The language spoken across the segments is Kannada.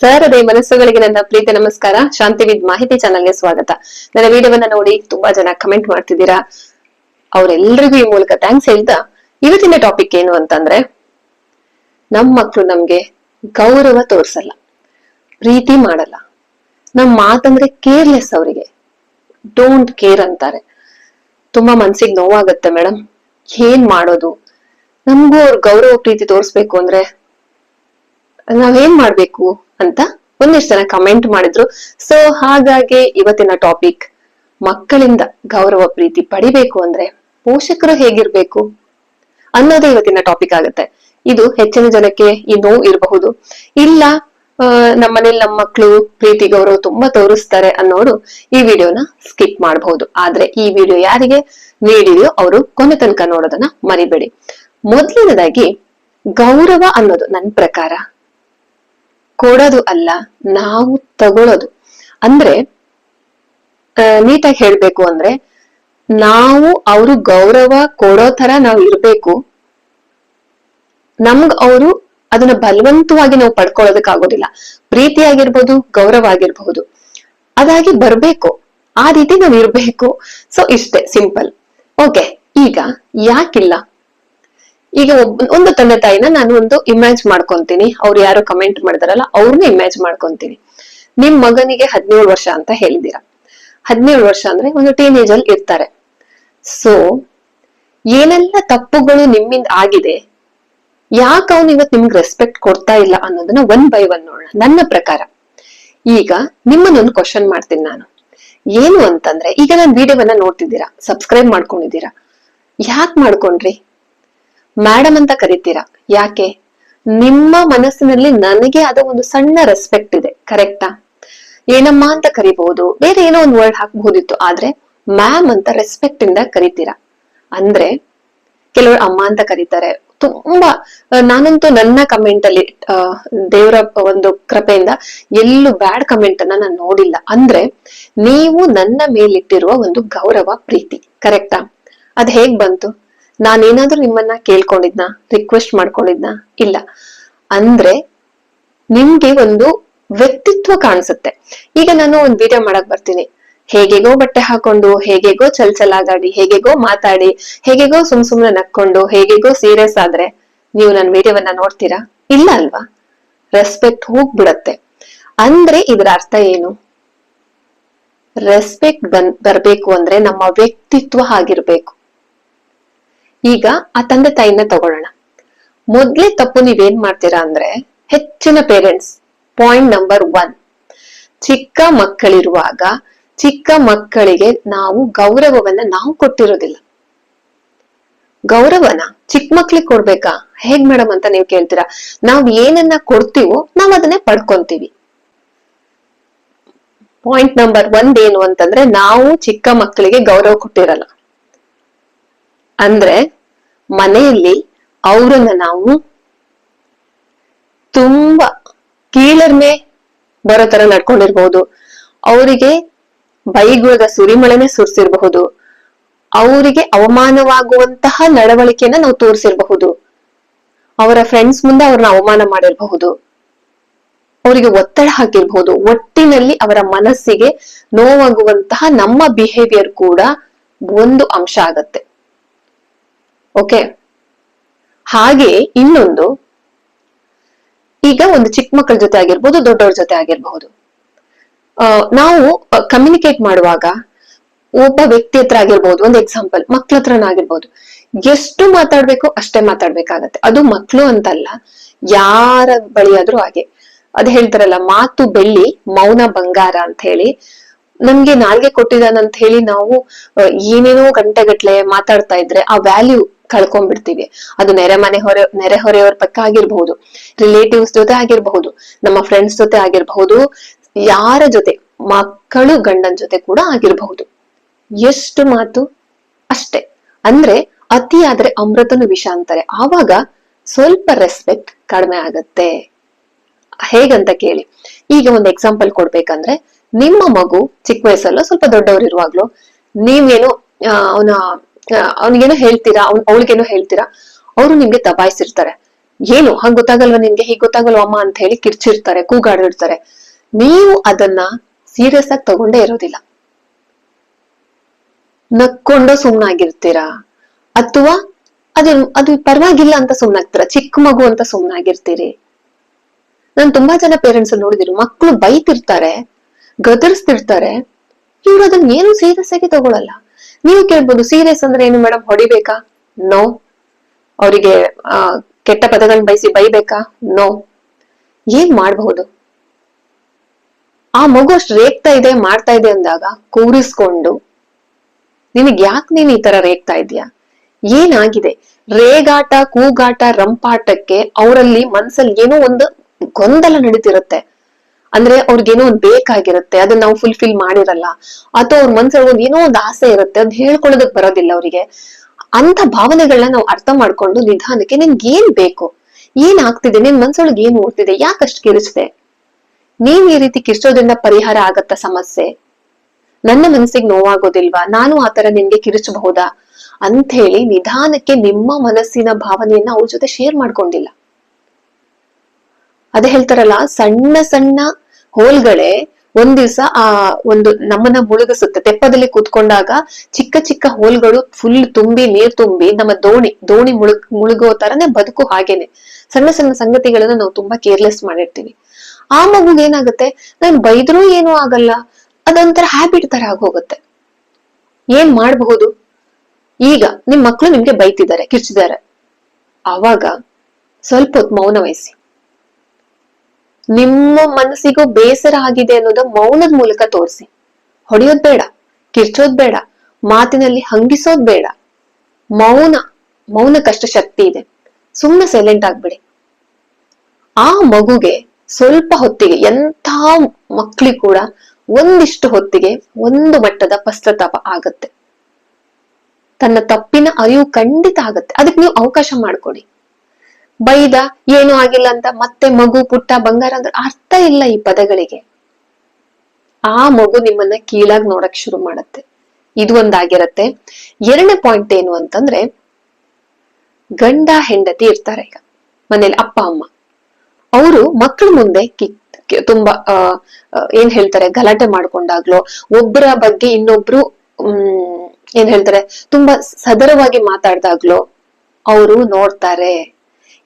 ಸರದೆ ಮನಸ್ಸುಗಳಿಗೆ ನನ್ನ ಪ್ರೀತಿ ನಮಸ್ಕಾರ. ಶಾಂತಿವಿದ್ ಮಾಹಿತಿ ಚಾನಲ್ಗೆ ಸ್ವಾಗತ. ನನ್ನ ವಿಡಿಯೋವನ್ನ ನೋಡಿ ತುಂಬಾ ಜನ ಕಮೆಂಟ್ ಮಾಡ್ತಿದ್ದೀರಾ? ಅವರೆಲ್ಲರಿಗೂ ಈ ಮೂಲಕ ಥ್ಯಾಂಕ್ಸ್ ಹೇಳ್ತಾ ಇವತ್ತಿನ ಟಾಪಿಕ್ ಏನು ಅಂತಂದ್ರೆ, ನಮ್ ಮಕ್ಳು ನಮ್ಗೆ ಗೌರವ ತೋರ್ಸಲ್ಲ, ಪ್ರೀತಿ ಮಾಡಲ್ಲ. ನಮ್ ಮಾತಂದ್ರೆ ಕೇರ್ಲೆಸ್ ಅವರಿಗೆ. ಡೋಂಟ್ ಕೇರ್ ಅಂತಾರೆ. ತುಂಬಾ ಮನ್ಸಿಗೆ ನೋವಾಗತ್ತೆ ಮೇಡಮ್ ಏನ್ ಮಾಡೋದು? ನಮಗೂ ಅವ್ರ ಗೌರವ ಪ್ರೀತಿ ತೋರಿಸ್ಬೇಕು ಅಂದ್ರೆ ನಾವೇನ್ ಮಾಡ್ಬೇಕು? ಅಂತ ಒಂದಿಷ್ಟು ಜನ ಕಮೆಂಟ್ ಮಾಡಿದ್ರು. ಸೊ ಹಾಗಾಗಿ ಇವತ್ತಿನ ಟಾಪಿಕ್ ಮಕ್ಕಳಿಂದ ಗೌರವ ಪ್ರೀತಿ ಪಡಿಬೇಕು ಅಂದ್ರೆ ಪೋಷಕರು ಹೇಗಿರ್ಬೇಕು ಅನ್ನೋದೇ ಇವತ್ತಿನ ಟಾಪಿಕ್ ಆಗುತ್ತೆ. ಇದು ಹೆಚ್ಚಿನ ಜನಕ್ಕೆ ಈ ನೋವು ಇರಬಹುದು. ಇಲ್ಲ ಆ, ನಮ್ಮನೇಲಿ ನಮ್ಮ ಮಕ್ಕಳು ಪ್ರೀತಿ ಗೌರವ ತುಂಬಾ ತೋರಿಸ್ತಾರೆ ಅನ್ನೋರು ಈ ವಿಡಿಯೋನ ಸ್ಕಿಪ್ ಮಾಡಬಹುದು. ಆದ್ರೆ ಈ ವಿಡಿಯೋ ಯಾರಿಗೆ ನೀಡಿದೆಯೋ ಅವರು ಕೊನೆ ತನಕ ನೋಡೋದನ್ನ ಮರಿಬೇಡಿ. ಮೊದಲನೇದಾಗಿ ಗೌರವ ಅನ್ನೋದು ನನ್ನ ಪ್ರಕಾರ. ಕೊಡೋದು ಅಲ್ಲ, ನಾವು ತಗೊಳ್ಳೋದು ಅಂದ್ರೆ ನೀಟಾಗಿ ಹೇಳ್ಬೇಕು ಅಂದ್ರೆ, ನಾವು ಅವರು ಗೌರವ ಕೊಡೋ ತರ ನಾವು ಇರ್ಬೇಕು. ನಮ್ಗ್ ಅವರು ಅದನ್ನ ಬಲವಂತವಾಗಿ ನಾವು ಪಡ್ಕೊಳ್ಳೋದಕ್ ಆಗೋದಿಲ್ಲ ಪ್ರೀತಿ ಆಗಿರ್ಬೋದು ಗೌರವ ಆಗಿರ್ಬಹುದು ಅದಾಗಿ ಬರ್ಬೇಕು. ಆ ರೀತಿ ನಾವ್ ಇರ್ಬೇಕು. ಸೊ ಇಷ್ಟೇ ಸಿಂಪಲ್ ಓಕೆ ಈಗ ಯಾಕಿಲ್ಲ? ಈಗ ಒಬ್ಬ ಒಂದು ತಂದೆ ತಾಯಿನ ನಾನು ಒಂದು ಇಮ್ಯಾಜ್ ಮಾಡ್ಕೊಂತೀನಿ. ಅವ್ರು ಯಾರು ಕಮೆಂಟ್ ಮಾಡಿದಾರಲ್ಲ ಅವ್ರನ್ನ ಇಮ್ಯಾಜ್ ಮಾಡ್ಕೊಂತೀನಿ. ನಿಮ್ ಮಗನಿಗೆ ಹದಿನೇಳು ವರ್ಷ ಅಂತ ಹೇಳಿದೀರಾ ಹದಿನೇಳು ವರ್ಷ ಅಂದ್ರೆ ಒಂದು ಟೀನೇಜ್ ಅಲ್ಲಿ ಇರ್ತಾರೆ. ಸೊ ಏನೆಲ್ಲ ತಪ್ಪುಗಳು ನಿಮ್ಮಿಂದ ಆಗಿದೆ, ಯಾಕೆ ಅವನು ಇವತ್ತು ನಿಮ್ಗೆ ರೆಸ್ಪೆಕ್ಟ್ ಕೊಡ್ತಾ ಇಲ್ಲ ಅನ್ನೋದನ್ನ ಒನ್ ಬೈ ಒನ್ ನೋಡೋಣ. ನನ್ನ ಪ್ರಕಾರ. ಈಗ ನಿಮ್ಮನ್ನೊಂದು ಕ್ವಶನ್ ಮಾಡ್ತೀನಿ ನಾನು. ಏನು ಅಂತಂದ್ರೆ, ಈಗ ನಾನು ವಿಡಿಯೋವನ್ನ ನೋಡ್ತಿದ್ದೀರಾ ಸಬ್ಸ್ಕ್ರೈಬ್ ಮಾಡ್ಕೊಂಡಿದ್ದೀರಾ. ಯಾಕೆ ಮಾಡ್ಕೊಂಡ್ರಿ? ಮೇಡಮ್ ಅಂತ ಕರಿತೀರಾ? ಯಾಕೆ? ನಿಮ್ಮ ಮನಸ್ಸಿನಲ್ಲಿ ನನಗೆ ಅದ ಒಂದು ಸಣ್ಣ ರೆಸ್ಪೆಕ್ಟ್ ಇದೆ ಕರೆಕ್ಟಾ ಏನಮ್ಮ ಅಂತ ಕರಿಬಹುದು, ಬೇರೆ ಏನೋ ಒಂದು ವರ್ಡ್ ಹಾಕಬಹುದಿತ್ತು, ಆದ್ರೆ ಮ್ಯಾಮ್ ಅಂತ ರೆಸ್ಪೆಕ್ಟ್ ಇಂದ ಕರಿತೀರಾ? ಅಂದ್ರೆ ಕೆಲವರು ಅಮ್ಮ ಅಂತ ಕರೀತಾರೆ, ತುಂಬಾ ನಾನಂತೂ ನನ್ನ ಕಮೆಂಟ್ ಅಲ್ಲಿ ದೇವರ ಒಂದು ಕೃಪೆಯಿಂದ ಎಲ್ಲೂ ಬ್ಯಾಡ್ ಕಮೆಂಟ್ ಅನ್ನ ನಾನು ನೋಡಿಲ್ಲ. ಅಂದ್ರೆ ನೀವು ನನ್ನ ಮೇಲಿಟ್ಟಿರುವ ಒಂದು ಗೌರವ, ಪ್ರೀತಿ ಕರೆಕ್ಟಾ ಅದ್ ಹೇಗ್ ಬಂತು? ನಾನೇನಾದ್ರೂ ನಿಮ್ಮನ್ನ ಕೇಳ್ಕೊಂಡಿದ್ನ? ರಿಕ್ವೆಸ್ಟ್ ಮಾಡ್ಕೊಂಡಿದ್ನ? ಇಲ್ಲ. ಅಂದ್ರೆ ನಿಮ್ಗೆ ಒಂದು ವ್ಯಕ್ತಿತ್ವ ಕಾಣಿಸುತ್ತೆ. ಈಗ ನಾನು ಒಂದ್ ವಿಡಿಯೋ ಮಾಡಕ್ ಬರ್ತೀನಿ. ಹೇಗೆಗೋ ಬಟ್ಟೆ ಹಾಕೊಂಡು, ಹೇಗೆಗೋ ಚಲ್ ಚಲಾಗಾಡಿ ಹೇಗೆಗೋ ಮಾತಾಡಿ, ಹೇಗೆಗೋ ಸುಮ್ ಸುಮ್ನೆ ನಕ್ಕೊಂಡು, ಹೇಗೆಗೋ ಸೀರಿಯಸ್ ಆದ್ರೆ ನೀವು ನನ್ನ ವಿಡಿಯೋವನ್ನ ನೋಡ್ತೀರಾ? ಇಲ್ಲ ಅಲ್ವಾ? ರೆಸ್ಪೆಕ್ಟ್ ಹೋಗ್ಬಿಡತ್ತೆ. ಅಂದ್ರೆ ಇದ್ರ ಅರ್ಥ ಏನು? ರೆಸ್ಪೆಕ್ಟ್ ಬನ್, ಬರ್ಬೇಕು ಅಂದ್ರೆ ನಮ್ಮ ವ್ಯಕ್ತಿತ್ವ ಆಗಿರ್ಬೇಕು. ಈಗ ಆ ತಂದೆ ತಾಯಿನ ತಗೊಳ್ಳೋಣ. ಮೊದ್ಲೇ ತಪ್ಪು ನೀವೇನ್ ಮಾಡ್ತೀರಾ ಅಂದ್ರೆ ಹೆಚ್ಚಿನ ಪೇರೆಂಟ್ಸ್ ಪಾಯಿಂಟ್ ನಂಬರ್ ಒನ್ ಚಿಕ್ಕ ಮಕ್ಕಳಿರುವಾಗ ಚಿಕ್ಕ ಮಕ್ಕಳಿಗೆ ನಾವು ಗೌರವವನ್ನ ನಾವು ಕೊಟ್ಟಿರೋದಿಲ್ಲ. ಗೌರವನ ಚಿಕ್ಕ ಮಕ್ಳಿಗೆ ಕೊಡ್ಬೇಕಾ? ಹೇಗ್ ಮೇಡಮ್ ಅಂತ ನೀವು ಕೇಳ್ತೀರಾ? ನಾವ್ ಏನನ್ನ ಕೊಡ್ತೀವೋ ನಾವ್ ಅದನ್ನೇ ಪಡ್ಕೊಂತೀವಿ. ಪಾಯಿಂಟ್ ನಂಬರ್ ಒಂದ್ ಏನು ಅಂತಂದ್ರೆ ನಾವು ಚಿಕ್ಕ ಮಕ್ಕಳಿಗೆ ಗೌರವ ಕೊಟ್ಟಿರಲ್ಲ. ಅಂದ್ರೆ ಮನೆಯಲ್ಲಿ ಅವರನ್ನ ನಾವು ತುಂಬಾ ಕೀಳರ್ಮೆ ಬರೋ ತರ ನಡ್ಕೊಂಡಿರ್ಬಹುದು. ಅವರಿಗೆ ಬೈಗುಳದ ಸುರಿಮಳೆನೆ ಸುರಿಸಿರ್ಬಹುದು. ಅವರಿಗೆ ಅವಮಾನವಾಗುವಂತಹ ನಡವಳಿಕೆಯನ್ನ ನಾವು ತೋರಿಸಿರ್ಬಹುದು. ಅವರ ಫ್ರೆಂಡ್ಸ್ ಮುಂದೆ ಅವ್ರನ್ನ ಅವಮಾನ ಮಾಡಿರ್ಬಹುದು. ಅವರಿಗೆ ಒತ್ತಡ ಹಾಕಿರ್ಬಹುದು. ಒಟ್ಟಿನಲ್ಲಿ ಅವರ ಮನಸ್ಸಿಗೆ ನೋವಾಗುವಂತಹ ನಮ್ಮ ಬಿಹೇವಿಯರ್ ಕೂಡ ಒಂದು ಅಂಶ ಆಗತ್ತೆ. ಓಕೆ ಹಾಗೆ ಇನ್ನೊಂದು, ಈಗ ಒಂದು ಚಿಕ್ಕ ಮಕ್ಕಳ ಜೊತೆ ಆಗಿರ್ಬೋದು, ದೊಡ್ಡವ್ರ ಜೊತೆ ಆಗಿರ್ಬಹುದು. ನಾವು ಕಮ್ಯುನಿಕೇಟ್ ಮಾಡುವಾಗ ಒಬ್ಬ ವ್ಯಕ್ತಿ ಹತ್ರ ಆಗಿರ್ಬೋದು, ಒಂದು ಎಕ್ಸಾಂಪಲ್ ಮಕ್ಳ ಹತ್ರನಾಗಿರ್ಬೋದು ಎಷ್ಟು ಮಾತಾಡ್ಬೇಕು ಅಷ್ಟೇ ಮಾತಾಡ್ಬೇಕಾಗತ್ತೆ. ಅದು ಮಕ್ಳು ಅಂತಲ್ಲ, ಯಾರ ಬಳಿ ಆದ್ರೂ ಹಾಗೆ. ಅದ್ ಹೇಳ್ತಾರಲ್ಲ, ಮಾತು ಬೆಳ್ಳಿ, ಮೌನ ಬಂಗಾರ ಅಂತ ಹೇಳಿ. ನಮ್ಗೆ ನಾಲ್ಗೆ ಕೊಟ್ಟಿದ್ದಾನಂತ ಹೇಳಿ ನಾವು ಏನೇನೋ ಗಂಟೆಗಟ್ಲೆ ಮಾತಾಡ್ತಾ ಇದ್ರೆ ಆ ವ್ಯಾಲ್ಯೂ ಕಳ್ಕೊಂಡ್ಬಿಡ್ತೀವಿ. ಅದು ನೆರೆ ಮನೆ ಹೊರೆ, ನೆರೆ ಹೊರೆಯವ್ರ ಪಕ್ಕ ಆಗಿರ್ಬಹುದು ರಿಲೇಟಿವ್ಸ್ ಜೊತೆ ಆಗಿರ್ಬಹುದು, ನಮ್ಮ ಫ್ರೆಂಡ್ಸ್ ಜೊತೆ ಆಗಿರ್ಬಹುದು, ಯಾರ ಜೊತೆ, ಮಕ್ಕಳು ಗಂಡನ ಜೊತೆ ಕೂಡ ಆಗಿರ್ಬಹುದು. ಎಷ್ಟು ಮಾತು? ಅಷ್ಟೇ. ಅಂದ್ರೆ ಅತಿ ಆದ್ರೆ ಅಮೃತನು ವಿಷ ಅಂತಾರೆ. ಆವಾಗ ಸ್ವಲ್ಪ ರೆಸ್ಪೆಕ್ಟ್ ಕಡಿಮೆ ಆಗತ್ತೆ. ಹೇಗಂತ ಕೇಳಿ. ಈಗ ಒಂದು ಎಕ್ಸಾಂಪಲ್ ಕೊಡ್ಬೇಕಂದ್ರೆ, ನಿಮ್ಮ ಮಗು ಚಿಕ್ಕ ವಯಸ್ಸಲ್ಲೋ ಸ್ವಲ್ಪ ದೊಡ್ಡವರು ಇರುವಾಗ್ಲೋ, ನೀವೇನೋ ಅವನ ಅವನಿಗೇನೋ ಹೇಳ್ತೀರಾ? ಅವ್ನ್, ಅವಳಿಗೇನೋ ಹೇಳ್ತೀರಾ? ಅವರು ನಿಮ್ಗೆ ದಬಾಯಿಸಿರ್ತಾರೆ. ಏನು? ಹಂಗ್ ಗೊತ್ತಾಗಲ್ವಾ ನಿನ್ಗೆ? ಹೀಗ್ ಗೊತ್ತಾಗಲ್ವಾ ಅಮ್ಮ ಅಂತ ಹೇಳಿ ಕಿರ್ಚಿರ್ತಾರೆ ಕೂಗಾಡಿರ್ತಾರೆ ನೀವು ಅದನ್ನ ಸೀರಿಯಸ್ ಆಗಿ ತಗೊಂಡೇ ಇರೋದಿಲ್ಲ. ನಕ್ಕೊಂಡು ಸುಮ್ನಾಗಿರ್ತೀರಾ? ಅಥವಾ ಅದು ಅದು ಪರವಾಗಿಲ್ಲ ಅಂತ ಸುಮ್ನಾಗ್ತೀರಾ? ಚಿಕ್ಕ ಮಗು ಅಂತ ಸುಮ್ನಾಗಿರ್ತೀರಿ? ನಾನ್ ತುಂಬಾ ಜನ ಪೇರೆಂಟ್ಸ್ ನೋಡಿದಿರಿ ಮಕ್ಕಳು ಬೈತಿರ್ತಾರೆ, ಗದರ್ಸ್ತಿರ್ತಾರೆ. ಇವ್ರು ಅದನ್ನ ಏನು ಸೀರಿಯಸ್ ಆಗಿ ತಗೊಳಲ್ಲ. ನೀವು ಕೇಳ್ಬೋದು ಸೀರಿಯಸ್ ಅಂದ್ರೆ ಏನು ಮೇಡಮ್ ಹೊಡಿಬೇಕಾ? ನೋ ಅವರಿಗೆ ಕೆಟ್ಟ ಪದಗಳನ್ನ ಬಯಸಿ ಬೈಬೇಕಾ? ನೋ ಏನ್ ಮಾಡಬಹುದು? ಆ ಮಗು ಅಷ್ಟು ರೇಗ್ತಾ ಇದೆ, ಮಾಡ್ತಾ ಇದೆ ಅಂದಾಗ ಕೂರಿಸ್ಕೊಂಡು, ನಿನಗ್ ಯಾಕೆ ನೀನು ಈ ತರ ರೇಗ್ತಾ ಇದೀಯಾ ಏನಾಗಿದೆ? ರೇಗಾಟ, ಕೂಗಾಟ, ರಂಪಾಟಕ್ಕೆ ಅವರಲ್ಲಿ ಮನಸ್ಸಲ್ಲಿ ಏನೋ ಒಂದು ಗೊಂದಲ ನಡೀತಿರುತ್ತೆ. ಅಂದ್ರೆ ಅವ್ರಿಗೇನೋ ಒಂದ್ ಬೇಕಾಗಿರುತ್ತೆ, ಅದನ್ನ ನಾವು ಫುಲ್ಫಿಲ್ ಮಾಡಿರಲ್ಲ. ಅಥವಾ ಅವ್ರ ಮನ್ಸಲ್ಲಿ ಒಂದ್ ಏನೋ ಒಂದ್ ಆಸೆ ಇರುತ್ತೆ ಅದ್ ಹೇಳ್ಕೊಳ್ಳೋದಕ್ ಬರೋದಿಲ್ಲ ಅವರಿಗೆ. ಅಂತ ಭಾವನೆಗಳನ್ನ ನಾವು ಅರ್ಥ ಮಾಡ್ಕೊಂಡು ನಿಧಾನಕ್ಕೆ ನಿನ್ಗೆ ಏನ್ ಬೇಕು? ಏನ್ ಆಗ್ತಿದೆ? ನಿನ್ ಮನ್ಸೊಳಗೆ ಏನ್ ಓಡ್ತಿದೆ? ಯಾಕಷ್ಟು ಕಿರಿಚಿದೆ ನೀನ್ ಈ ರೀತಿ ಕಿರ್ಚೋದ್ರಿಂದ ಪರಿಹಾರ ಆಗತ್ತ ಸಮಸ್ಯೆ? ನನ್ನ ಮನಸ್ಸಿಗೆ ನೋವಾಗೋದಿಲ್ವಾ? ನಾನು ಆತರ ನಿನ್ಗೆ ಕಿರಿಚಬಹುದಾ? ಅಂತ ಹೇಳಿ ನಿಧಾನಕ್ಕೆ ನಿಮ್ಮ ಮನಸ್ಸಿನ ಭಾವನೆಯನ್ನ ಅವ್ರ ಜೊತೆ ಶೇರ್ ಮಾಡ್ಕೊಂಡಿಲ್ಲ. ಅದೇ ಹೇಳ್ತಾರಲ್ಲ, ಸಣ್ಣ ಸಣ್ಣ ಹೋಲ್ಗಳೇ ಒಂದ್ ದಿವ್ಸ ಆ ಒಂದು ನಮ್ಮನ್ನ ಮುಳುಗಿಸುತ್ತೆ. ತೆಪ್ಪದಲ್ಲಿ ಕೂತ್ಕೊಂಡಾಗ ಚಿಕ್ಕ ಚಿಕ್ಕ ಹೋಲ್ಗಳು ಫುಲ್ ತುಂಬಿ, ನೀರ್ ತುಂಬಿ, ನಮ್ಮ ದೋಣಿ ದೋಣಿ ಮುಳುಗ್, ಮುಳುಗೋ ತರನೇ ಬದುಕು ಹಾಗೇನೆ. ಸಣ್ಣ ಸಣ್ಣ ಸಂಗತಿಗಳನ್ನ ನಾವು ತುಂಬಾ ಕೇರ್ಲೆಸ್ ಮಾಡಿರ್ತೀವಿ. ಆ ಮಗುಗೆ ಏನಾಗುತ್ತೆ? ನಾನ್ ಬೈದ್ರೂ ಏನೂ ಆಗಲ್ಲ. ಅದೊಂಥರ ಹ್ಯಾಬಿಟ್ ತರ ಆಗೋಗುತ್ತೆ. ಏನ್ ಮಾಡಬಹುದು? ಈಗ ನಿಮ್ ಮಕ್ಳು ನಿಮ್ಗೆ ಬೈತಿದ್ದಾರೆ, ಕಿರ್ಚಿದ್ದಾರೆ. ಆವಾಗ ಸ್ವಲ್ಪ ಹೊತ್ತು ಮೌನ ವಹಿಸಿ. ನಿಮ್ಮ ಮನಸ್ಸಿಗೂ ಬೇಸರ ಆಗಿದೆ ಅನ್ನೋದು ಮೌನದ ಮೂಲಕ ತೋರಿಸಿ. ಹೊಡೆಯೋದ್ ಬೇಡ, ಕಿರ್ಚೋದ್ ಬೇಡ, ಮಾತಿನಲ್ಲಿ ಹಂಗಿಸೋದ್ ಬೇಡ. ಮೌನ ಕಷ್ಟ ಶಕ್ತಿ ಇದೆ. ಸುಮ್ಮನೆ ಸೈಲೆಂಟ್ ಆಗ್ಬಿಡಿ. ಆ ಮಗುಗೆ ಸ್ವಲ್ಪ ಹೊತ್ತಿಗೆ, ಎಂಥ ಮಕ್ಳಿಗೆ ಕೂಡ ಒಂದಿಷ್ಟು ಹೊತ್ತಿಗೆ ಒಂದು ಮಟ್ಟದ ಪಶ್ಚಾತ್ತಾಪ ಆಗತ್ತೆ. ತನ್ನ ತಪ್ಪಿನ ಅರಿವು ಖಂಡಿತ ಆಗತ್ತೆ. ಅದಕ್ಕೆ ನೀವು ಅವಕಾಶ ಮಾಡ್ಕೊಡಿ. ಬೈದ ಏನು ಆಗಿಲ್ಲ ಅಂತ ಮತ್ತೆ ಮಗು ಪುಟ್ಟ ಬಂಗಾರ ಅಂದ್ರೆ ಅರ್ಥ ಇಲ್ಲ ಈ ಪದಗಳಿಗೆ. ಆ ಮಗು ನಿಮ್ಮನ್ನ ಕೀಳಾಗಿ ನೋಡಕ್ ಶುರು ಮಾಡತ್ತೆ. ಇದು ಒಂದಾಗಿರತ್ತೆ. ಎರಡನೇ ಪಾಯಿಂಟ್ ಏನು ಅಂತಂದ್ರೆ, ಗಂಡ ಹೆಂಡತಿ ಇರ್ತಾರೆ ಈಗ. ಮನೇಲಿ ಅಪ್ಪ, ಅಮ್ಮ. ಅವರು ಮಕ್ಕಳ ಮುಂದೆ ಕಿ- ತುಂಬಾ ಏನ್ ಹೇಳ್ತಾರೆ, ಗಲಾಟೆ ಮಾಡ್ಕೊಂಡಾಗ್ಲೋ ಒಬ್ಬರ ಬಗ್ಗೆ ಇನ್ನೊಬ್ರು, ಹ್ಮ್, ಏನ್ ಹೇಳ್ತಾರೆ, ತುಂಬಾ ಸದರವಾಗಿ ಮಾತಾಡ್ದಾಗ್ಲೋ, ಅವರು ನೋಡ್ತಾರೆ.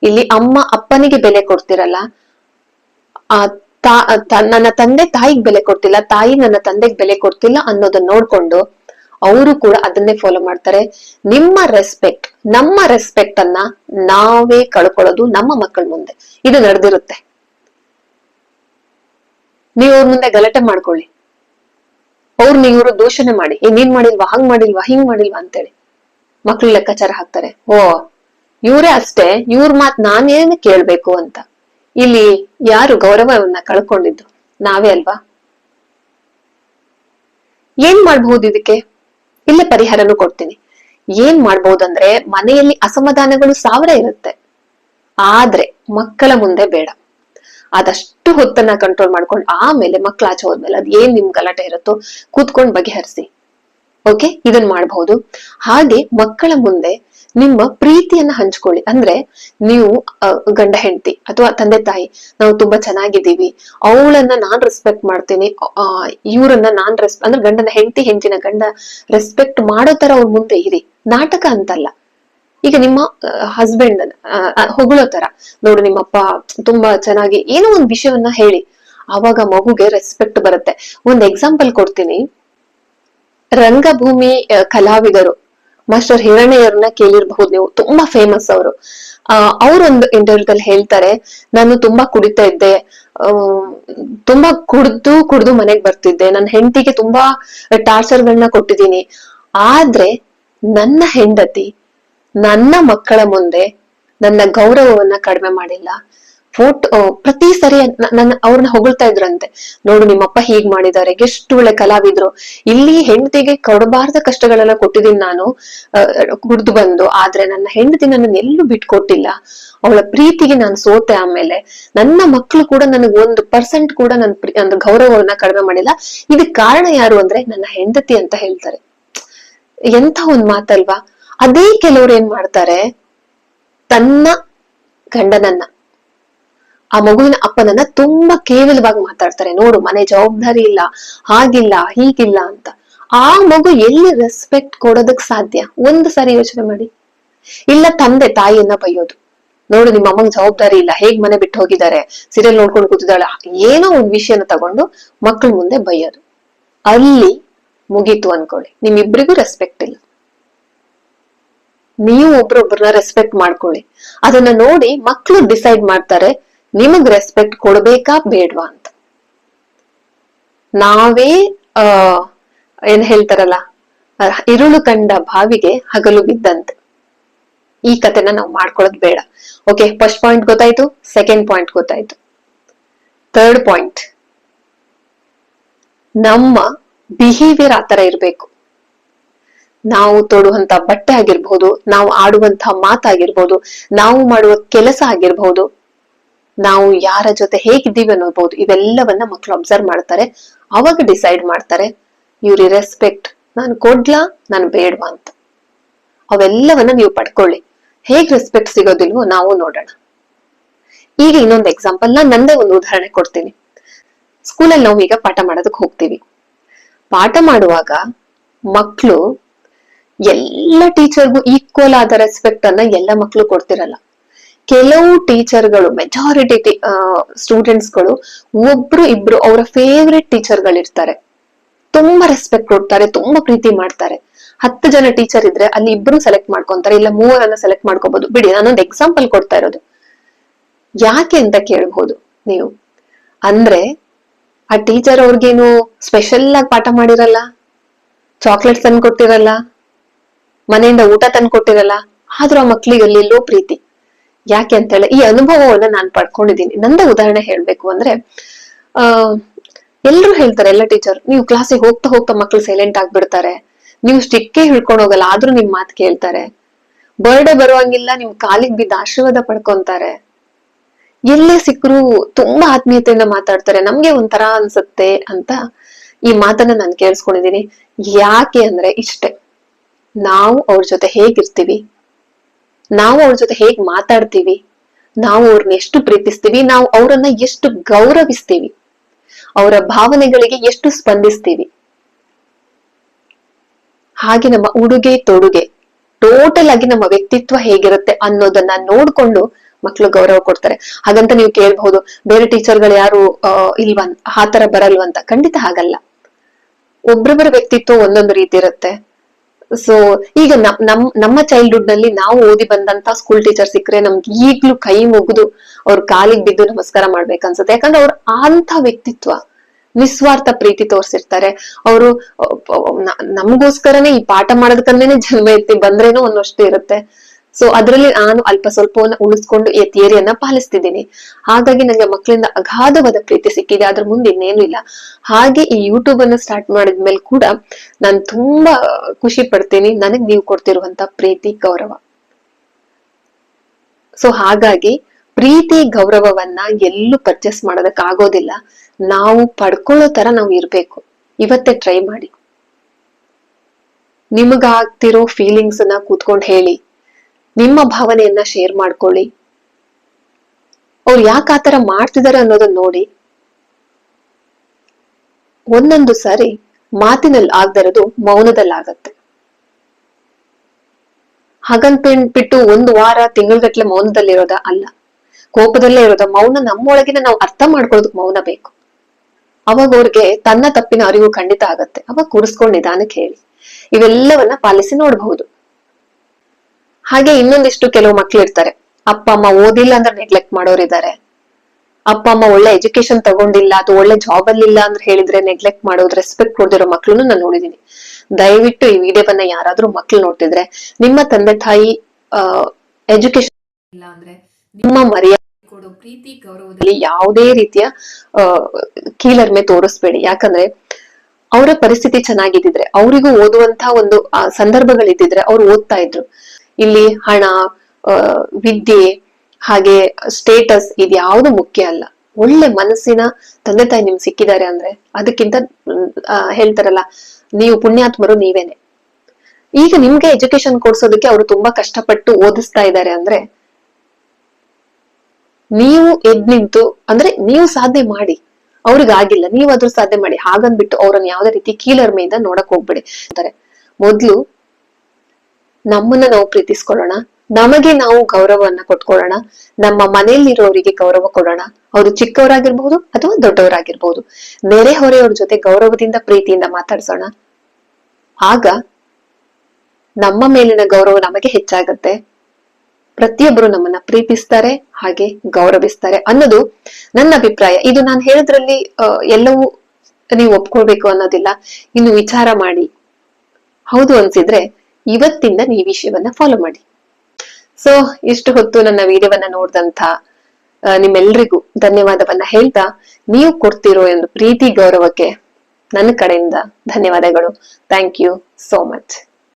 ಇಲ್ಲಿ ಅಮ್ಮ ಅಪ್ಪನಿಗೆ ಬೆಲೆ ಕೊಡ್ತಿರಲ್ಲ. ಆ ತಾ ನನ್ನ ತಂದೆ ತಾಯಿಗೆ ಬೆಲೆ ಕೊಡ್ತಿಲ್ಲ, ತಾಯಿ ನನ್ನ ತಂದೆಗೆ ಬೆಲೆ ಕೊಡ್ತಿಲ್ಲ ಅನ್ನೋದನ್ನ ನೋಡ್ಕೊಂಡು ಅವರು ಕೂಡ ಅದನ್ನೇ ಫಾಲೋ ಮಾಡ್ತಾರೆ. ನಿಮ್ಮ ರೆಸ್ಪೆಕ್ಟ್ ನಮ್ಮ ರೆಸ್ಪೆಕ್ಟ್ ಅನ್ನ ನಾವೇ ಕಳ್ಕೊಳ್ಳೋದು ನಮ್ಮ ಮಕ್ಕಳ ಮುಂದೆ. ಇದು ನಡೆದಿರುತ್ತೆ. ನೀವು ಅವ್ರ ಮುಂದೆ ಗಲಾಟೆ ಮಾಡ್ಕೊಳ್ಳಿ. ಅವ್ರು ಇವರು ದೂಷಣೆ ಮಾಡಿ. ಏ, ನೀನ್ ಮಾಡಿಲ್ವಾ, ಹಂಗ್ ಮಾಡಿಲ್ವಾ, ಹಿಂಗ್ ಮಾಡಿಲ್ವಾ ಅಂತೇಳಿ ಮಕ್ಳು ಲೆಕ್ಕಾಚಾರ ಹಾಕ್ತಾರೆ. ಓ ಇವ್ರೇ ಅಷ್ಟೇ, ಇವ್ರ ಮಾತ್ ನಾನೇನು ಕೇಳ್ಬೇಕು ಅಂತ. ಇಲ್ಲಿ ಯಾರು ಗೌರವವನ್ನ ಕಳ್ಕೊಂಡಿದ್ದು? ನಾವೇ ಅಲ್ವಾ? ಏನ್ ಮಾಡ್ಬಹುದು ಇದಕ್ಕೆ? ಇಲ್ಲೇ ಪರಿಹಾರನು ಕೊಡ್ತೀನಿ. ಏನ್ ಮಾಡ್ಬಹುದಂದ್ರೆ, ಮನೆಯಲ್ಲಿ ಅಸಮಾಧಾನಗಳು ಸಾವಿರ ಇರುತ್ತೆ. ಆದ್ರೆ, ಮಕ್ಕಳ ಮುಂದೆ ಬೇಡ. ಅದಷ್ಟು ಹೊತ್ತನ್ನ ಕಂಟ್ರೋಲ್ ಮಾಡ್ಕೊಂಡು ಆಮೇಲೆ ಮಕ್ಳು ಆಚೆ ಹೋದ್ಮೇಲೆ ಅದ್ ಏನ್ ನಿಮ್ ಗಲಾಟೆ ಇರುತ್ತೋ ಕೂತ್ಕೊಂಡ್ ಬಗೆಹರಿಸಿ. ಓಕೆ ಇದನ್ ಮಾಡಬಹುದು. ಹಾಗೆ ಮಕ್ಕಳ ಮುಂದೆ ನಿಮ್ಮ ಪ್ರೀತಿಯನ್ನ ಹಂಚ್ಕೊಳ್ಳಿ. ಅಂದ್ರೆ ನೀವು ಗಂಡ ಹೆಂಡತಿ ಅಥವಾ ತಂದೆ ತಾಯಿ, ನಾವು ತುಂಬಾ ಚೆನ್ನಾಗಿದ್ದೀವಿ. ಅವಳನ್ನ ನಾನ್ ರೆಸ್ಪೆಕ್ಟ್ ಮಾಡ್ತೀನಿ. ಇವರನ್ನ ನಾನ್ ರೆಸ್ ಅಂದ್ರೆ ಗಂಡನ ಹೆಂಡತಿ ಹೆಂಡಿನ ಗಂಡ ರೆಸ್ಪೆಕ್ಟ್ ಮಾಡೋ ತರ ಅವ್ರ ಮುಂದೆ ಇರಿ. ನಾಟಕ ಅಂತಲ್ಲ. ಈಗ ನಿಮ್ಮ ಹಸ್ಬೆಂಡ್ ಹೊಗಳೋ ತರ ನೋಡು, ನಿಮ್ಮಪ್ಪ ತುಂಬಾ ಚೆನ್ನಾಗಿ ಏನೋ ಒಂದ್ ವಿಷಯವನ್ನ ಹೇಳಿ. ಆವಾಗ ಮಗುಗೆ ರೆಸ್ಪೆಕ್ಟ್ ಬರುತ್ತೆ. ಒಂದ್ ಎಕ್ಸಾಂಪಲ್ ಕೊಡ್ತೀನಿ. ರಂಗಭೂಮಿ ಕಲಾವಿದರು. ಮಾಸ್ಟರ್ ಹಿರಣ್ಯರನ್ನ ಕೇಳಿರ್ಬಹುದು ನೀವು. ತುಂಬಾ ಫೇಮಸ್ ಅವರು. ಅವರೊಂದು ಇಂಟರ್ವ್ಯೂದಲ್ಲಿ ಹೇಳ್ತಾರೆ, ನಾನು ತುಂಬಾ ಕುಡಿತಾ ಇದ್ದೆ. ತುಂಬಾ ಕುಡ್ದು ಕುಡ್ದು ಮನೆಗ್ ಬರ್ತಿದ್ದೆ. ನನ್ನ ಹೆಂಡತಿಗೆ ತುಂಬಾ ಟಾರ್ಚರ್ ಗಳನ್ನ ಕೊಟ್ಟಿದ್ದೀನಿ. ಆದ್ರೆ ನನ್ನ ಹೆಂಡತಿ ನನ್ನ ಮಕ್ಕಳ ಮುಂದೆ ನನ್ನ ಗೌರವವನ್ನ ಕಡಿಮೆ ಮಾಡಿಲ್ಲ. ಫೋಟೋ, ಪ್ರತಿ ಸರಿ ನನ್ನ ಅವ್ರನ್ನ ಹೊಗಳ್ತಾ ಇದ್ರಂತೆ. ನೋಡು ನಿಮ್ಮಪ್ಪ ಹೀಗ್ ಮಾಡಿದ್ದಾರೆ ಎಷ್ಟು ಒಳ್ಳೆ ಕಲಾವಿದ್ರು. ಇಲ್ಲಿ ಹೆಂಡತಿಗೆ ಕೊಡಬಾರ್ದ ಕಷ್ಟಗಳೆಲ್ಲ ಕೊಟ್ಟಿದ್ದೀನಿ ನಾನು ಕುಡ್ದು ಬಂದು. ಆದ್ರೆ ನನ್ನ ಹೆಂಡತಿ ನನ್ನ ಎಲ್ಲೂ ಬಿಟ್ಕೊಟ್ಟಿಲ್ಲ. ಅವಳ ಪ್ರೀತಿಗೆ ನಾನು ಸೋತೆ ಆಮೇಲೆ. ನನ್ನ ಮಕ್ಕಳು ಕೂಡ ನನಗೆ ಒಂದು ಪರ್ಸೆಂಟ್ ಕೂಡ ನನ್ನ ನನ್ನ ಗೌರವವನ್ನ ಕಡಿಮೆ ಮಾಡಿಲ್ಲ. ಇದಕ್ ಕಾರಣ ಯಾರು ಅಂದ್ರೆ ನನ್ನ ಹೆಂಡತಿ ಅಂತ ಹೇಳ್ತಾರೆ. ಎಂತ ಒಂದ್ ಮಾತಲ್ವಾ? ಅದೇ ಕೆಲವ್ರು ಏನ್ ಮಾಡ್ತಾರೆ? ತನ್ನ ಗಂಡನನ್ನ. ಆ ಮಗುವಿನ ಅಪ್ಪನನ್ನ ತುಂಬಾ ಕೇವಲವಾಗಿ ಮಾತಾಡ್ತಾರೆ. ನೋಡು, ಮನೆ ಜವಾಬ್ದಾರಿ ಇಲ್ಲ, ಹಾಗಿಲ್ಲ, ಹೀಗಿಲ್ಲ ಅಂತ. ಆ ಮಗು ಎಲ್ಲಿ ರೆಸ್ಪೆಕ್ಟ್ ಕೊಡೋದಕ್ ಸಾಧ್ಯ? ಒಂದು ಸಾರಿ ಯೋಚನೆ ಮಾಡಿ. ಇಲ್ಲ ತಂದೆ, ತಾಯಿಯನ್ನ ಬೈಯೋದು. ನೋಡು, ನಿಮ್ಮ ಅಮ್ಮಂಗ್ ಜವಾಬ್ದಾರಿ ಇಲ್ಲ, ಹೇಗ್ ಮನೆ ಬಿಟ್ಟು ಹೋಗಿದ್ದಾರೆ ಸೀರಿಯಲ್ ನೋಡ್ಕೊಂಡು ಕೂತಿದ್ದಾಳೆ, ಏನೋ ಒಂದ್ ವಿಷಯನ ತಗೊಂಡು ಮಕ್ಕಳ ಮುಂದೆ ಬೈಯೋದು. ಅಲ್ಲಿ ಮುಗೀತು ಅನ್ಕೊಳ್ಳಿ. ನಿಮ್ಮಿಬ್ರಿಗೂ ರೆಸ್ಪೆಕ್ಟ್ ಇಲ್ಲ. ನೀವು ಒಬ್ರೊಬ್ರನ್ನ ರೆಸ್ಪೆಕ್ಟ್ ಮಾಡ್ಕೊಳ್ಳಿ. ಅದನ್ನ ನೋಡಿ ಮಕ್ಕಳು ಡಿಸೈಡ್ ಮಾಡ್ತಾರೆ ನಿಮಗ್ ರೆಸ್ಪೆಕ್ಟ್ ಕೊಡ್ಬೇಕಾ ಬೇಡ್ವಾ ಅಂತ. ನಾವೇ, ಆ, ಏನ್ ಹೇಳ್ತಾರಲ್ಲ ಇರುಳು ಕಂಡ ಬಾವಿಗೆ ಹಗಲು ಬಿದ್ದಂತೆ. ಈ ಕಥೆನ ನಾವು ಮಾಡ್ಕೊಳ್ಳೋದು ಬೇಡ. ಓಕೆ ಫಸ್ಟ್ ಪಾಯಿಂಟ್ ಗೊತ್ತಾಯ್ತು ಸೆಕೆಂಡ್ ಪಾಯಿಂಟ್ ಗೊತ್ತಾಯ್ತು. ಥರ್ಡ್ ಪಾಯಿಂಟ್ ನಮ್ಮ ಬಿಹೇವಿಯರ್ ಆತರ ಇರ್ಬೇಕು. ನಾವು ತೊಡುವಂತ ಬಟ್ಟೆ ಆಗಿರ್ಬಹುದು ನಾವು ಆಡುವಂತ ಮಾತಾಗಿರ್ಬಹುದು ನಾವು ಮಾಡುವ ಕೆಲಸ ಆಗಿರ್ಬಹುದು ನಾವು ಯಾರ ಜೊತೆ ಹೇಗಿದ್ದೀವಿ ಅನ್ನೋಬಹುದು ಇವೆಲ್ಲವನ್ನ ಮಕ್ಕಳು ಅಬ್ಸರ್ವ್ ಮಾಡ್ತಾರೆ. ಅವಾಗ ಡಿಸೈಡ್ ಮಾಡ್ತಾರೆ ಇವ್ರಿ ರೆಸ್ಪೆಕ್ಟ್ ನಾನು ಕೊಡ್ಲಾ, ನಾನು ಬೇಡ್ವಾ ಅಂತ. ಅವೆಲ್ಲವನ್ನ ನೀವು ಪಡ್ಕೊಳ್ಳಿ. ಹೇಗ್ ರೆಸ್ಪೆಕ್ಟ್ ಸಿಗೋದಿಲ್ವೋ ನಾವು ನೋಡೋಣ. ಈಗ ಇನ್ನೊಂದು ಎಕ್ಸಾಂಪಲ್ ನಾನ್ ನಂದೇ ಒಂದು ಉದಾಹರಣೆ ಕೊಡ್ತೀನಿ. ಸ್ಕೂಲಲ್ಲಿ ನಾವು ಈಗ ಪಾಠ ಮಾಡೋದಕ್ಕೆ ಹೋಗ್ತೀವಿ. ಪಾಠ ಮಾಡುವಾಗ ಮಕ್ಕಳು ಎಲ್ಲ ಟೀಚರ್ಗೂ ಈಕ್ವಲ್ ಆದ ರೆಸ್ಪೆಕ್ಟ್ ಅನ್ನ ಎಲ್ಲ ಮಕ್ಕಳು ಕೊಡ್ತಿರಲ್ಲ. ಕೆಲವು ಟೀಚರ್ಗಳು ಮೆಜಾರಿಟಿ ಸ್ಟೂಡೆಂಟ್ಸ್ಗಳು ಒಬ್ರು ಇಬ್ರು ಅವರ ಫೇವ್ರೆಟ್ ಟೀಚರ್ಗಳಿರ್ತಾರೆ. ತುಂಬಾ ರೆಸ್ಪೆಕ್ಟ್ ಕೊಡ್ತಾರೆ, ತುಂಬಾ ಪ್ರೀತಿ ಮಾಡ್ತಾರೆ. ಹತ್ತು ಜನ ಟೀಚರ್ ಇದ್ರೆ ಅಲ್ಲಿ ಇಬ್ರು ಸೆಲೆಕ್ಟ್ ಮಾಡ್ಕೊಂತಾರೆ, ಇಲ್ಲ ಮೂವರನ್ನ ಸೆಲೆಕ್ಟ್ ಮಾಡ್ಕೋಬಹುದು ಬಿಡಿ ನಾನೊಂದು ಎಕ್ಸಾಂಪಲ್ ಕೊಡ್ತಾ ಇರೋದು. ಯಾಕೆ ಅಂತ ಕೇಳ್ಬಹುದು ನೀವು? ಅಂದ್ರೆ ಆ ಟೀಚರ್ ಅವ್ರಿಗೇನು ಸ್ಪೆಷಲ್ ಆಗಿ ಪಾಠ ಮಾಡಿರಲ್ಲ? ಚಾಕ್ಲೇಟ್ ತಂದು ಕೊಟ್ಟಿರಲ್ಲ ಮನೆಯಿಂದ ಊಟ ತಂದು ಕೊಟ್ಟಿರಲ್ಲ ಆದ್ರೂ ಆ ಮಕ್ಳಿಗೆ ಅಲ್ಲೆಲ್ಲೋ ಪ್ರೀತಿ. ಯಾಕೆ ಅಂತ ಹೇಳಿ, ಈ ಅನುಭವವನ್ನ ನಾನು ಪಡ್ಕೊಂಡಿದ್ದೀನಿ. ನಂದ ಉದಾಹರಣೆ ಹೇಳ್ಬೇಕು ಅಂದ್ರೆ, ಆ, ಎಲ್ರು ಹೇಳ್ತಾರೆ, ಎಲ್ಲ ಟೀಚರ್ ನೀವು ಕ್ಲಾಸಿಗೆ ಹೋಗ್ತಾ ಹೋಗ್ತಾ ಮಕ್ಳು ಸೈಲೆಂಟ್ ಆಗ್ಬಿಡ್ತಾರೆ. ನೀವು ಸ್ಟಿಕ್ಕೇ ಹಿಡ್ಕೊಂಡು ಹೋಗಲ್ಲ, ಆದ್ರೂ ನಿಮ್ ಮಾತು ಕೇಳ್ತಾರೆ. ಬರ್ಡೇ ಬರುವಂಗಿಲ್ಲ, ನಿಮ್ ಕಾಲಿಗೆ ಬಿದ್ದ ಆಶೀರ್ವಾದ ಪಡ್ಕೊಂತಾರೆ. ಎಲ್ಲೇ ಸಿಕ್ಕರು ತುಂಬಾ ಆತ್ಮೀಯತೆಯಿಂದ ಮಾತಾಡ್ತಾರೆ. ನಮ್ಗೆ ಒಂಥರ ಅನ್ಸುತ್ತೆ ಅಂತ ಈ ಮಾತನ್ನ ನಾನು ಕೇಳಿಸ್ಕೊಂಡಿದ್ದೀನಿ. ಯಾಕೆ ಅಂದ್ರೆ ಇಷ್ಟೆ, ನಾವು ಅವ್ರ ಜೊತೆ ಹೇಗಿರ್ತೀವಿ? ನಾವು ಅವ್ರ ಜೊತೆ ಹೇಗ್ ಮಾತಾಡ್ತೀವಿ? ನಾವು ಅವ್ರನ್ನ ಎಷ್ಟು ಪ್ರೀತಿಸ್ತೀವಿ? ನಾವು ಅವರನ್ನ ಎಷ್ಟು ಗೌರವಿಸ್ತೀವಿ? ಅವರ ಭಾವನೆಗಳಿಗೆ ಎಷ್ಟು ಸ್ಪಂದಿಸ್ತೀವಿ? ಹಾಗೆ ನಮ್ಮ ಉಡುಗೆ ತೊಡುಗೆ ಟೋಟಲ್ ಆಗಿ ನಮ್ಮ ವ್ಯಕ್ತಿತ್ವ ಹೇಗಿರುತ್ತೆ ಅನ್ನೋದನ್ನ ನೋಡ್ಕೊಂಡು ಮಕ್ಳು ಗೌರವ ಕೊಡ್ತಾರೆ. ಹಾಗಂತ ನೀವು ಕೇಳ್ಬಹುದು, ಬೇರೆ ಟೀಚರ್ಗಳು ಯಾರು ಇಲ್ವಾ, ಆ ತರ ಬರಲ್ವಂತ? ಖಂಡಿತ ಹಾಗಲ್ಲ. ಒಬ್ರೊಬ್ಬರ ವ್ಯಕ್ತಿತ್ವ ಒಂದೊಂದು ರೀತಿ ಇರುತ್ತೆ. ಸೊ ಈಗ ನಮ್ ನಮ್, ನಮ್ಮ ಚೈಲ್ಡ್ಹುಡ್ನಲ್ಲಿ ನಾವು ಓದಿ ಬಂದಂತ ಸ್ಕೂಲ್ ಟೀಚರ್ ಸಿಕ್ಕರೆ ನಮ್ಗೆ ಈಗ್ಲೂ ಕೈ ಮುಗಿದು ಅವ್ರ ಕಾಲಿಗೆ ಬಿದ್ದು ನಮಸ್ಕಾರ ಮಾಡ್ಬೇಕನ್ಸುತ್ತೆ ಯಾಕಂದ್ರೆ ಅವ್ರ ಅಂತ ವ್ಯಕ್ತಿತ್ವ, ನಿಸ್ವಾರ್ಥ ಪ್ರೀತಿ ತೋರಿಸಿರ್ತಾರೆ. ಅವರು ನಮಗೋಸ್ಕರನೇ ಈ ಪಾಠ ಮಾಡೋದಕ್ಕಂದೇನೆ ಜನ್ಮ ಎತ್ತಿ ಬಂದ್ರೇನೋ ಅನ್ನೋಷ್ಟು ಇರುತ್ತೆ. ಸೊ ಅದರಲ್ಲಿ ನಾನು ಅಲ್ಪ ಸ್ವಲ್ಪವನ್ನ ಉಳಿಸ್ಕೊಂಡು ಈ ಥಿಯರಿಯನ್ನ ಪಾಲಿಸ್ತಿದ್ದೀನಿ. ಹಾಗಾಗಿ ನಂಗೆ ಮಕ್ಕಳಿಂದ ಅಗಾಧವಾದ ಪ್ರೀತಿ ಸಿಕ್ಕಿದೆ. ಅದ್ರ ಮುಂದೆ ಇನ್ನೇನು ಇಲ್ಲ. ಹಾಗೆ ಈ ಯೂಟ್ಯೂಬ್ ಅನ್ನ ಸ್ಟಾರ್ಟ್ ಮಾಡಿದ್ಮೇಲೆ ಕೂಡ ನಾನು ತುಂಬಾ ಖುಷಿ ಪಡ್ತೀನಿ. ನನಗ್ ನೀವು ಕೊಡ್ತಿರುವಂತ ಪ್ರೀತಿ, ಗೌರವ. ಸೊ ಹಾಗಾಗಿ ಪ್ರೀತಿ, ಗೌರವವನ್ನ ಎಲ್ಲೂ ಪರ್ಚೇಸ್ ಮಾಡೋದಕ್ಕೆ ಆಗೋದಿಲ್ಲ ನಾವು ಪಡ್ಕೊಳ್ಳೋ ತರ ನಾವು ಇರ್ಬೇಕು. ಇವತ್ತೇ ಟ್ರೈ ಮಾಡಿ. ನಿಮಗಾಗ್ತಿರೋ ಫೀಲಿಂಗ್ಸ್ ಅನ್ನ ಕೂತ್ಕೊಂಡು ಹೇಳಿ. ನಿಮ್ಮ ಭಾವನೆಯನ್ನ ಶೇರ್ ಮಾಡ್ಕೊಳ್ಳಿ. ಅವ್ರು ಯಾಕೆ ಆತರ ಮಾಡ್ತಿದಾರೆ ಅನ್ನೋದನ್ನ ನೋಡಿ. ಒಂದೊಂದು ಸಾರಿ ಮಾತಿನಲ್ಲಿ ಆಗದಿರೋದು ಮೌನದಲ್ಲಾಗತ್ತೆ ಹಾಗಂತ ಬಿಟ್ಟು ಒಂದು ವಾರ ತಿಂಗಳಗಟ್ಲೆ ಮೌನದಲ್ಲಿರೋದ ಅಲ್ಲ. ಕೋಪದಲ್ಲೇ ಇರೋದ. ಮೌನ ನಮ್ಮೊಳಗಿನ ನಾವು ಅರ್ಥ ಮಾಡ್ಕೊಳ್ಳೋದಕ್ ಮೌನ ಬೇಕು. ಅವಾಗ ಅವ್ರಿಗೆ ತನ್ನ ತಪ್ಪಿನ ಅರಿವು ಖಂಡಿತ ಆಗತ್ತೆ. ಅವಾಗ ಕೂಡಿಸ್ಕೊಂಡಿದ್ದಾನೆ ನಿಧಾನಕ್ಕೆ ಹೇಳಿ. ಇವೆಲ್ಲವನ್ನ ಪಾಲಿಸಿ ನೋಡಬಹುದು. ಹಾಗೆ ಇನ್ನೊಂದಿಷ್ಟು ಕೆಲವು ಮಕ್ಳು ಇರ್ತಾರೆ. ಅಪ್ಪ, ಅಮ್ಮ ಓದಿಲ್ಲ ಅಂದ್ರೆ ನೆಗ್ಲೆಕ್ಟ್ ಮಾಡೋರಿದ್ದಾರೆ ಅಪ್ಪ, ಅಮ್ಮ ಒಳ್ಳೆ ಎಜುಕೇಶನ್ ತಗೊಂಡಿಲ್ಲ ಅಥವಾ ಒಳ್ಳೆ ಜಾಬ್ ಅಲ್ಲಿ ಇಲ್ಲ ಅಂದ್ರೆ ಹೇಳಿದ್ರೆ ನೆಗ್ಲೆಕ್ಟ್ ಮಾಡೋದು ರೆಸ್ಪೆಕ್ಟ್ ಕೊಡ್ದಿರೋ ಮಕ್ಳು ನಾನು ನೋಡಿದೀನಿ. ದಯವಿಟ್ಟು ಈ ವಿಡಿಯೋವನ್ನ ಯಾರಾದ್ರೂ ಮಕ್ಳು ನೋಡ್ತಿದ್ರೆ, ನಿಮ್ಮ ತಂದೆ ತಾಯಿ ಎಜುಕೇಶನ್ ಇಲ್ಲ ಅಂದ್ರೆ ನಿಮ್ಮ ಮರ್ಯಾದೆ ಕೊಡೋ ಪ್ರೀತಿ, ಗೌರವದಲ್ಲಿ ಯಾವುದೇ ರೀತಿಯ ಕೀಳರ್ಮೆ ತೋರಿಸ್ಬೇಡಿ. ಯಾಕಂದ್ರೆ ಅವರ ಪರಿಸ್ಥಿತಿ ಚೆನ್ನಾಗಿದ್ದಿದ್ರೆ, ಅವರಿಗೂ ಓದುವಂತ ಒಂದು ಸಂದರ್ಭಗಳಿದ್ದಿದ್ರೆ ಅವ್ರು ಓದ್ತಾ ಇದ್ರು. ಇಲ್ಲಿ ಹಣ ವಿದ್ಯೆ, ಹಾಗೆ ಸ್ಟೇಟಸ್ ಇದ್ಯಾವುದು ಮುಖ್ಯ ಅಲ್ಲ. ಒಳ್ಳೆ ಮನಸ್ಸಿನ ತಂದೆ ತಾಯಿ ನಿಮ್ಗೆ ಸಿಕ್ಕಿದ್ದಾರೆ ಅಂದ್ರೆ ಅದಕ್ಕಿಂತ ಹೇಳ್ತಾರಲ್ಲ, ನೀವು ಪುಣ್ಯಾತ್ಮರು ನೀವೇನೆ. ಈಗ ನಿಮ್ಗೆ ಎಜುಕೇಶನ್ ಕೊಡ್ಸೋದಕ್ಕೆ ಅವರು ತುಂಬಾ ಕಷ್ಟಪಟ್ಟು ಓದಿಸ್ತಾ ಇದ್ದಾರೆ ಅಂದ್ರೆ, ನೀವು ಎದ್ ನಿಂತು, ಅಂದ್ರೆ ನೀವು ಸಾಧನೆ ಮಾಡಿ. ಅವ್ರಿಗಾಗಿಲ್ಲ ನೀವು ಅದ್ರ ಸಾಧನೆ ಮಾಡಿ. ಹಾಗಂದ್ಬಿಟ್ಟು ಅವ್ರನ್ನ ಯಾವ್ದೇ ರೀತಿ ಕೀಳರ್ಮೆಯಿಂದ ನೋಡಕ್ ಹೋಗ್ಬೇಡಿ ಅಂತಾರೆ. ಮೊದ್ಲು ನಮ್ಮನ್ನ ನಾವು ಪ್ರೀತಿಸ್ಕೊಳ್ಳೋಣ. ನಮಗೆ ನಾವು ಗೌರವವನ್ನ ಕೊಟ್ಕೊಳ್ಳೋಣ. ನಮ್ಮ ಮನೆಯಲ್ಲಿರೋರಿಗೆ ಗೌರವ ಕೊಡೋಣ. ಅವರು ಚಿಕ್ಕವರಾಗಿರ್ಬಹುದು ಅಥವಾ ದೊಡ್ಡವರಾಗಿರ್ಬಹುದು ನೆರೆಹೊರೆಯವ್ರ ಜೊತೆ ಗೌರವದಿಂದ ಪ್ರೀತಿಯಿಂದ ಮಾತಾಡ್ಸೋಣ. ಆಗ ನಮ್ಮ ಮೇಲಿನ ಗೌರವ ನಮಗೆ ಹೆಚ್ಚಾಗತ್ತೆ. ಪ್ರತಿಯೊಬ್ಬರು ನಮ್ಮನ್ನ ಪ್ರೀತಿಸ್ತಾರೆ, ಹಾಗೆ ಗೌರವಿಸ್ತಾರೆ ಅನ್ನೋದು ನನ್ನ ಅಭಿಪ್ರಾಯ. ಇದು ನಾನು ಹೇಳಿದ್ರಲ್ಲಿ ಎಲ್ಲವೂ ನೀವು ಒಪ್ಕೊಳ್ಬೇಕು ಅನ್ನೋದಿಲ್ಲ. ಇನ್ನು ವಿಚಾರ ಮಾಡಿ. ಹೌದು ಅನ್ಸಿದ್ರೆ ಇವತ್ತಿಂದ ನೀವು ಈ ವಿಷಯವನ್ನ ಫಾಲೋ ಮಾಡಿ. ಸೊ ಇಷ್ಟು ಹೊತ್ತು ನನ್ನ ವಿಡಿಯೋವನ್ನ ನೋಡಿದಂತ ನಿಮ್ಮೆಲ್ರಿಗೂ ಧನ್ಯವಾದವನ್ನ ಹೇಳ್ತಾ, ನೀವು ಕೊಡ್ತಿರೋ ಒಂದು ಪ್ರೀತಿ ಗೌರವಕ್ಕೆ ನನ್ನ ಕಡೆಯಿಂದ ಧನ್ಯವಾದಗಳು. Thank you so much